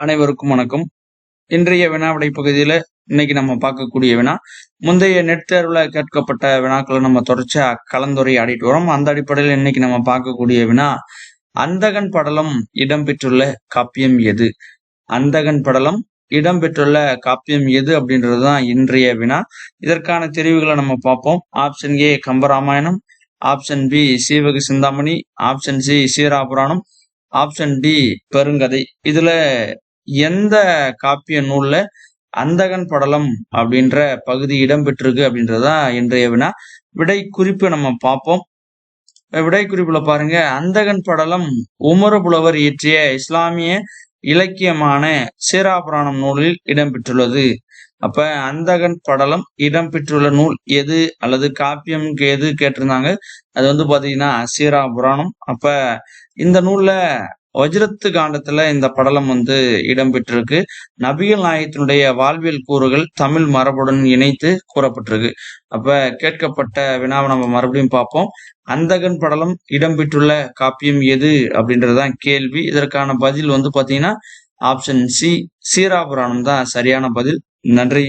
அனைவருக்கும் வணக்கம். இன்றைய வினாவிடை பகுதியில இன்னைக்கு நம்ம பார்க்கக்கூடிய வினா முந்தைய நெட் தேர்வுல கேட்கப்பட்ட வினாக்களை நம்ம தொடர்ச்சியா கலந்துரையாடிட்டு வரோம். அந்த அடிப்படையில் இன்னைக்கு நம்ம பார்க்கக்கூடிய வினா அந்தகன் படலம் இடம்பெற்றுள்ள காப்பியம் எது? அந்தகன் படலம் இடம்பெற்றுள்ள காப்பியம் எது அப்படின்றதுதான் இன்றைய வினா. இதற்கான தெரிவுகளை நம்ம பார்ப்போம். Option A Kambaramayanam. Option B Seevaka Chintamani. Option C Seerapuranam. Option D Perungathai. இதுல எந்த காப்பிய நூல்ல அந்தகன் படலம் அப்படின்ற பகுதி இடம்பெற்றிருக்கு அப்படின்றதான் இன்றைய வினா. விடை குறிப்பு நம்ம பார்ப்போம். விடை குறிப்புல பாருங்க. அந்தகன் படலம் உமர புலவர் இயற்றிய இஸ்லாமிய இலக்கியமான சீராபுராணம் நூலில் இடம்பெற்றுள்ளது. அப்ப அந்தகன் படலம் இடம்பெற்றுள்ள நூல் எது? அல்லது காப்பியம் எது கேட்டிருந்தாங்க? அது வந்து பாத்தீங்கன்னா சீரா புராணம் அப்ப இந்த நூல்ல வஜ்ரத்து காண்டத்துல இந்த படலம் வந்து இடம்பெற்றிருக்கு. நபிகள் நாயகத்தினுடைய வாழ்வியல் கூறுகள் தமிழ் மரபுடன் இணைத்து கூறப்பட்டிருக்கு. அப்ப கேட்கப்பட்ட வினாவை நம்ம மறுபடியும் பார்ப்போம். அந்தகன் படலம் இடம்பெற்றுள்ள காப்பியம் எது அப்படின்றதுதான் கேள்வி. இதற்கான பதில் வந்து பாத்தீங்கன்னா ஆப்ஷன் சி சீராபுராணம் தான் சரியான பதில். நன்றி.